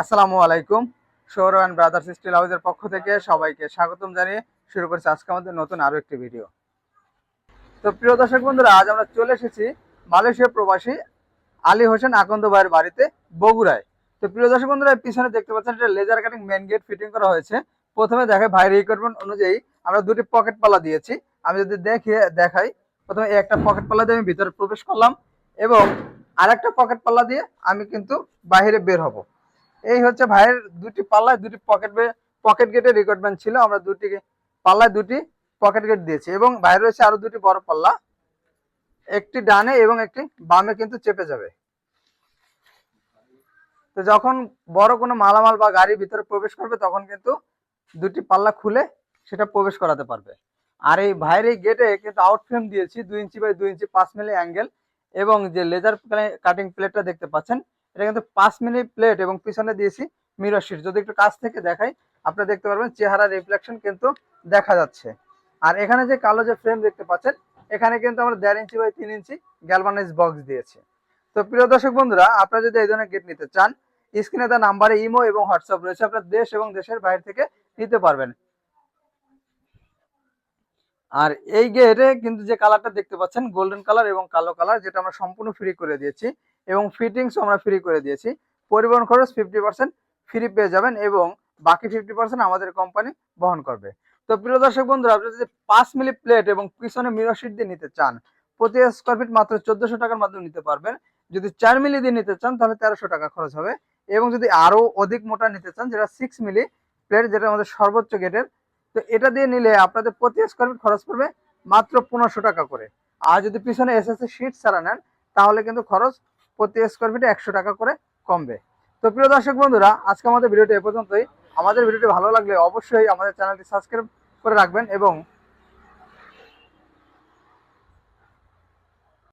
আসসালামু আলাইকুম। Sourav and brothers still হাউসের পক্ষ থেকে সবাইকে স্বাগতম জানিয়ে শুরু করছি আজকে আমাদের নতুন আরও একটি ভিডিও। তো প্রিয় দর্শক বন্ধুরা, আজ আমরা চলে এসেছি মালয়েশিয়া প্রবাসী আলী হোসেন আকন্দ ভাইয়ের বাড়িতে, বগুড়ায়। তো প্রিয় দর্শক বন্ধুরা পিছনে দেখতে পাচ্ছেন এটা laser cutting main gate fitting করা হয়েছে। প্রথমে দেখে ভাইয়ের রিকোয়ারমেন্ট অনুযায়ী আমরা দুটি পকেট পাল্লা দিয়েছি। আমি যদি দেখিয়ে দেখাই, প্রথমে একটা পকেট পাল্লা দিয়ে আমি ভিতরে প্রবেশ করলাম এবং আরেকটা পকেট পাল্লা দিয়ে আমি কিন্তু বাইরে বের হব। এই হচ্ছে ভাইয়ের দুটি পাল্লায় দুটি পকেট পকেট গেটের রিকোয়ারমেন্ট ছিল। আমরা দুটি পাল্লায় দুটি পকেট গেট দিয়েছি এবং বাইরে রয়েছে আরও দুটি বড় পাল্লা। একটি ডানে এবং একটি বামে কিন্তু চেপে যাবে। তো যখন বড় কোনো মালামাল বা গাড়ির ভিতরে প্রবেশ করবে, তখন কিন্তু দুটি পাল্লা খুলে সেটা প্রবেশ করাতে পারবে। আর এই এই গেটে কিন্তু আউট ফ্রেম দিয়েছি, দুই ইঞ্চি বাই দুই ইঞ্চি পাঁচ মিলি অ্যাঙ্গেল এবং যে লেজার কাটিং প্লেটটা দেখতে পাচ্ছেন এটা কিন্তু পাঁচ মিনিট প্লেট এবং পিছনে দিয়েছি মিরর শিট যদি একটু কাছ থেকে দেখাই, আপনারা দেখতে পারবেন চেহারা রিফ্লেকশন কিন্তু দেখা যাচ্ছে। আর এখানে যে কালো যে ফ্রেম দেখতে পাচ্ছেন, এখানে কিন্তু আমরা দেড় ইঞ্চি বাই তিন ইঞ্চি গ্যালভানাইজ বক্স দিয়েছি। তো প্রিয় দর্শক বন্ধুরা, আপনারা যদি এই ধরনের গেট নিতে চান স্ক্রিনে তার নাম্বারে ইমো এবং হোয়াটসঅ্যাপ রয়েছে। আপনার দেশ এবং দেশের বাইরে থেকে নিতে পারবেন। আর এই গেটে কিন্তু যে কালারটা দেখতে পাচ্ছেন গোল্ডেন কালার এবং কালো কালার যেটা আমরা সম্পূর্ণ ফ্রি করে দিয়েছি এবং ফিটিংসও আমরা ফ্রি করে দিয়েছি। পরিবহন খরচ ফিফটি পার্সেন্ট ফ্রি পেয়ে যাবেন এবং বাকি ফিফটি পার্সেন্ট আমাদের কোম্পানি বহন করবে। তো প্রিয় দর্শক বন্ধুরা, আপনি যদি পাঁচ মিলি প্লেট এবং পিছনে মিরর দিয়ে নিতে চান, প্রতি স্কোয়ার ফিট মাত্র চোদ্দশো টাকার মাধ্যমে নিতে পারবেন। যদি চার মিলি দিয়ে নিতে চান, তাহলে তেরোশো টাকা খরচ হবে। এবং যদি আরও অধিক মোটা নিতে চান, যেটা সিক্স মিলি প্লেট যেটা আমাদের সর্বোচ্চ গেটের তো এটা দিয়ে নিলে আপনাদের প্রতি স্কোয়ার ফিট খরচ পড়বে মাত্র পনেরোশো টাকা করে। আর যদি পিছনে এস এস শিট ছাড়া নেন, তাহলে কিন্তু খরচ প্রতি স্কোয়ার ফিটে একশো টাকা করে কমবে। তো প্রিয় দর্শক বন্ধুরা, আজকে আমাদের ভিডিওটি এ পর্যন্তই। আমাদের ভিডিওটি ভালো লাগলে অবশ্যই আমাদের চ্যানেলটি সাবস্ক্রাইব করে রাখবেন এবং